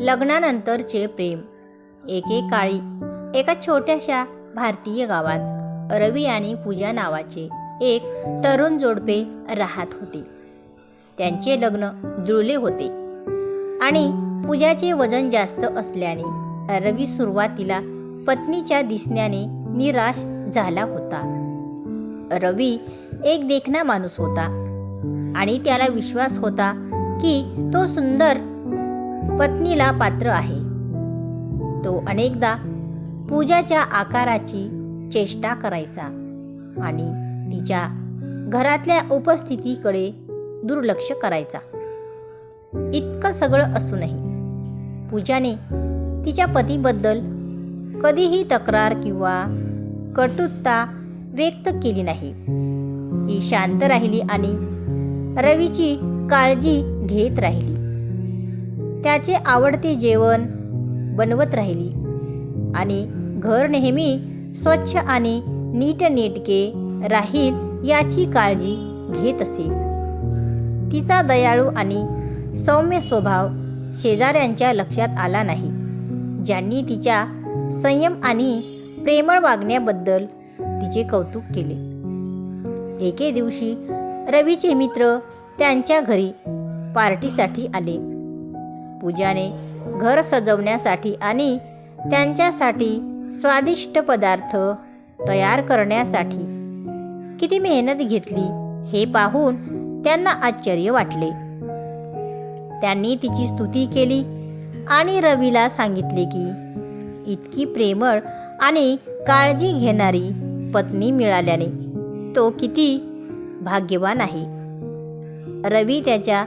लग्नानंतरचे प्रेम. एकेकाळी एका छोट्याशा भारतीय गावात रवी आणि पूजा नावाचे एक तरुण जोडपे राहत होते. त्यांचे लग्न जुळले होते. आणि पूजाचे वजन जास्त असल्याने रवी सुरुवातीला पत्नीच्या दिसण्याने निराश झाला होता. रवी एक देखणा माणूस होता आणि त्याला विश्वास होता की तो सुंदर पत्नीला पात्र आहे. तो अनेकदा पूजाच्या आकाराची चेष्टा करायचा आणि तिच्या घरातल्या उपस्थितीकडे दुर्लक्ष करायचा. इतकं सगळं असूनही पूजाने तिच्या पतीबद्दल कधीही तक्रार किंवा कटुता व्यक्त केली नाही. ती शांत राहिली आणि रवीची काळजी घेत राहिली. त्याचे आवडते जेवण बनवत राहिली. आणि घर नेहमी स्वच्छ आणि नीटनेटके राहील याची काळजी घेत असे. तिचा दयाळू आणि सौम्य स्वभाव शेजाऱ्यांच्या लक्षात आला नाही. ज्यांनी तिच्या संयम आणि प्रेमळ वागण्याबद्दल तिचे कौतुक केले. एके दिवशी रवीचे मित्र त्यांच्या घरी पार्टीसाठी आले. पूजाने घर सजवण्यासाठी आणि त्यांच्यासाठी स्वादिष्ट पदार्थ तयार करण्यासाठी किती मेहनत घेतली हे पाहून त्यांना आश्चर्य वाटले. त्यांनी तिची स्तुती केली आणि रवीला सांगितले की इतकी प्रेमळ आणि काळजी घेणारी पत्नी मिळाल्याने तो किती भाग्यवान आहे. रवी त्याच्या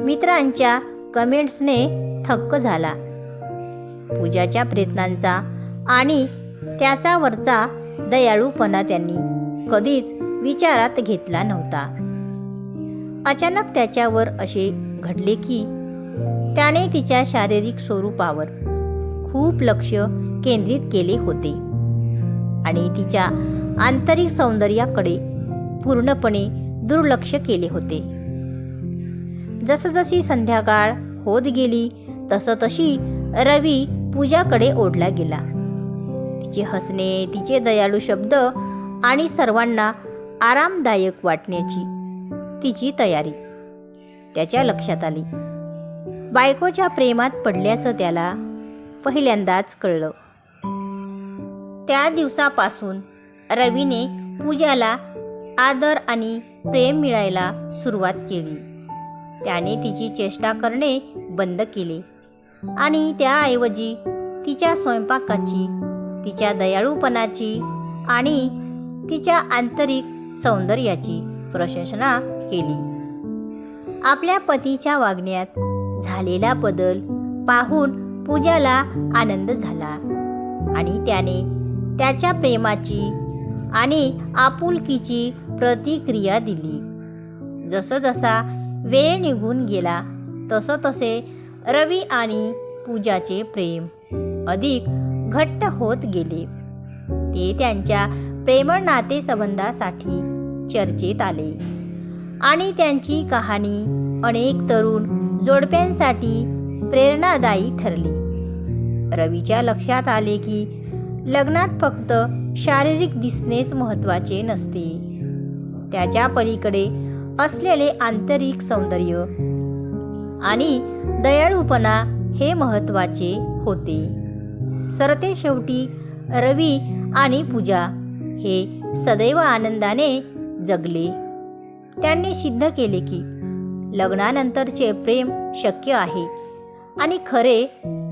मित्रांच्या कमेंट्सने थक्क झाला. पूजाच्या प्रयत्नांचा आणि त्याचा वरचा दयाळूपणा त्यांनी कधीच विचारात घेतला नव्हता. अचानक त्याच्यावर असे घडले की त्याने तिच्या शारीरिक स्वरूपावर खूप लक्ष केंद्रित केले होते आणि तिच्या आंतरिक सौंदर्याकडे पूर्णपणे दुर्लक्ष केले होते. जसजशी संध्याकाळ होत गेली तसं तशी रवी पूजाकडे ओढला गेला. तिचे हसणे तिचे दयाळू शब्द आणि सर्वांना आरामदायक वाटण्याची तिची तयारी त्याच्या लक्षात आली. बायकोच्या प्रेमात पडल्याचं त्याला पहिल्यांदाच कळलं. त्या दिवसापासून रवीने पूजाला आदर आणि प्रेम मिळायला सुरुवात केली. त्याने तिची चेष्टा करणे बंद केले. आणि त्याऐवजी तिच्या स्वयंपाकाची तिच्या दयाळूपणाची आणि तिच्या आंतरिक सौंदर्याची प्रशंसना केली. आपल्या पतीच्या वागण्यात झालेला बदल पाहून पूजाला आनंद झाला आणि त्याने त्याच्या प्रेमाची आणि आपुलकीची प्रतिक्रिया दिली. जसं जसा वेळ निघून गेला. तसं तसे रवी आणि पूजाचे प्रेम अधिक घट्ट होत गेले. ते त्यांच्या प्रेमळ नातेसंबंधासाठी चर्चेत आले. आणि त्यांची कहाणी अनेक तरुण जोडप्यांसाठी प्रेरणादायी ठरली. रवीच्या लक्षात आले की लग्नात फक्त शारीरिक दिसणेच महत्त्वाचे नसते. त्याच्या पलीकडे असलेले आंतरिक सौंदर्य आणि दयाळूपणा हे महत्त्वाचे होते. सरते शेवटी रवी आणि पूजा हे सदैव आनंदाने जगले. त्यांनी सिद्ध केले की लग्नानंतरचे प्रेम शक्य आहे आणि खरे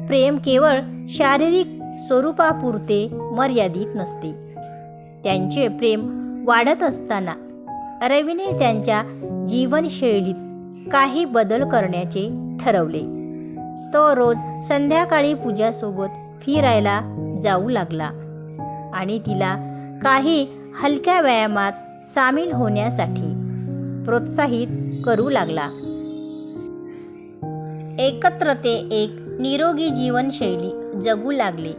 प्रेम केवळ शारीरिक स्वरूपापुरते मर्यादित नसते. त्यांचे प्रेम वाढत असताना रवीने त्यांच्या जीवनशैलीत काही बदल करण्याचे ठरवले. तो रोज संध्याकाळी पूजासोबत फिरायला जाऊ लागला आणि तिला काही हलक्या व्यायामात सामील होण्यासाठी प्रोत्साहित करू लागला. एकत्र ते एक निरोगी जीवनशैली जगू लागले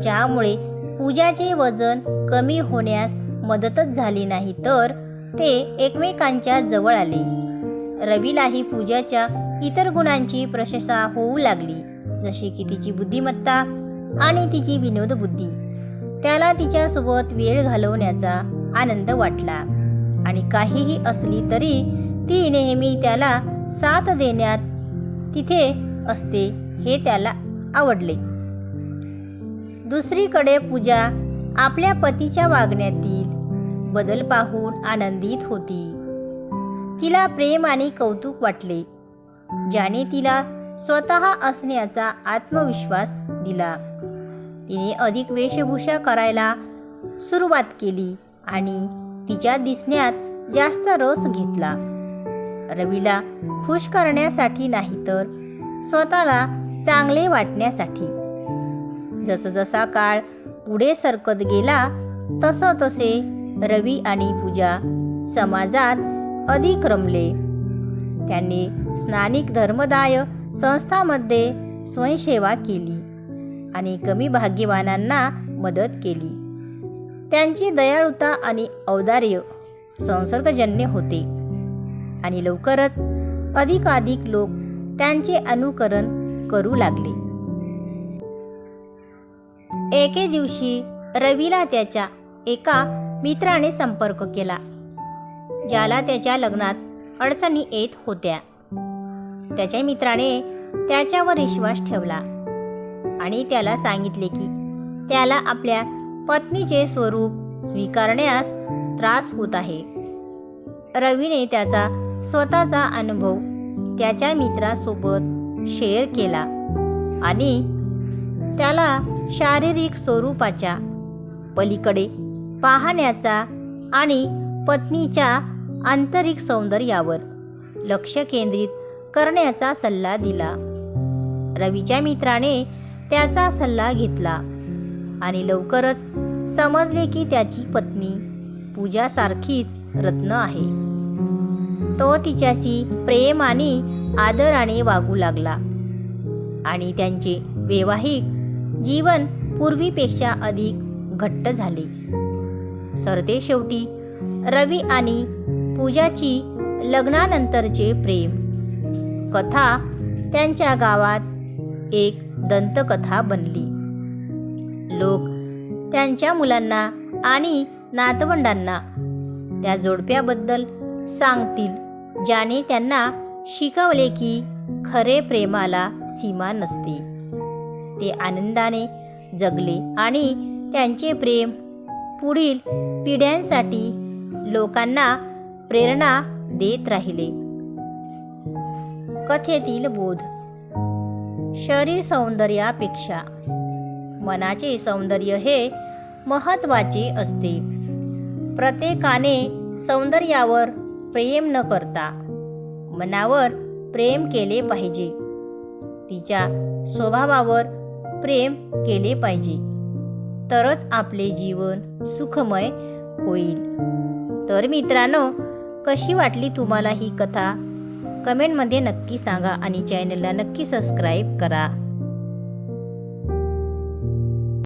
ज्यामुळे पूजाचे वजन कमी होण्यास मदतच झाली नाही तर ते एकमेकांच्या जवळ आले. रवीलाही पूजाच्या इतर गुणांची प्रशंसा होऊ लागली जसे की तिची बुद्धिमत्ता आणि तिची विनोद बुद्धी. त्याला तिच्यासोबत वेळ घालवण्याचा आनंद वाटला. आणि काहीही असली तरी ती नेहमी त्याला साथ देण्यात तिथे असते हे त्याला आवडले. दुसरीकडे पूजा आपल्या पतीच्या वागण्यातील बदल पाहून आनंदित होती. तिला प्रेम आणि कौतुक वाटले. ज्याने तिला स्वतः असण्याचा आत्मविश्वास दिला. तिने अधिक वेशभूषा करायला सुरुवात केली आणि तिच्या दिसण्यात जास्त रस घेतला. रवीला खुश करण्यासाठी नाही तर स्वतःला चांगले वाटण्यासाठी. जसजसा काळ पुढे सरकत गेला तसं तसे रवी आणि पूजा समाजात अधिक रमले. त्यांनी स्थानिक धर्मदाय संस्थामध्ये स्वयंसेवा केली आणि कमी भाग्यवानांना मदत केली. त्यांची दयाळुता आणि औदार्य संसर्गजन्य होते आणि लवकरच अधिकाधिक लोक त्यांचे अनुकरण करू लागले. एके दिवशी रवीला त्याच्या एका मित्राने संपर्क केला ज्याला त्याच्या लग्नात अडचणी येत होत्या. त्याच्या मित्राने त्याच्यावर विश्वास ठेवला आणि त्याला सांगितले की त्याला आपल्या पत्नीचे स्वरूप स्वीकारण्यास त्रास होत आहे. रवीने त्याचा स्वतःचा अनुभव त्याच्या मित्रासोबत शेअर केला आणि त्याला शारीरिक स्वरूपाच्या पलीकडे पाहण्याचा आणि पत्नीच्या आंतरिक सौंदर्यावर लक्ष केंद्रित करण्याचा सल्ला दिला. रवीच्या मित्राने त्याचा सल्ला घेतला आणि लवकरच समजले की त्याची पत्नी पूजासारखीच रत्न आहे. तो तिच्याशी प्रेम आणि आदराने वागू लागला आणि त्यांचे वैवाहिक जीवन पूर्वीपेक्षा अधिक घट्ट झाले. सरते शेवटी. रवी आणि पूजाची लग्नानंतरचे प्रेम. कथा त्यांच्या गावात एक दंतकथा बनली. लोक त्यांच्या मुलांना आणि नातवंडांना त्या जोडप्याबद्दल सांगतील ज्याने त्यांना शिकवले की खरे प्रेमाला सीमा नसते. ते आनंदाने जगले आणि त्यांचे प्रेम पुढील पिढ्यांसाठी लोकांना प्रेरणा देत राहिले. कथेतील बोध. शरीर सौंदर्यापेक्षा मनाचे सौंदर्य हे महत्त्वाचे असते. प्रत्येकाने सौंदर्यावर प्रेम न करता मनावर प्रेम केले पाहिजे. तिच्या स्वभावावर प्रेम केले पाहिजे. तरच आपले जीवन सुखमय होईल. तर मित्रांनो कशी वाटली तुम्हाला ही कथा? कमेंटमध्ये नक्की सांगा आणि चॅनलला नक्की सबस्क्राईब करा.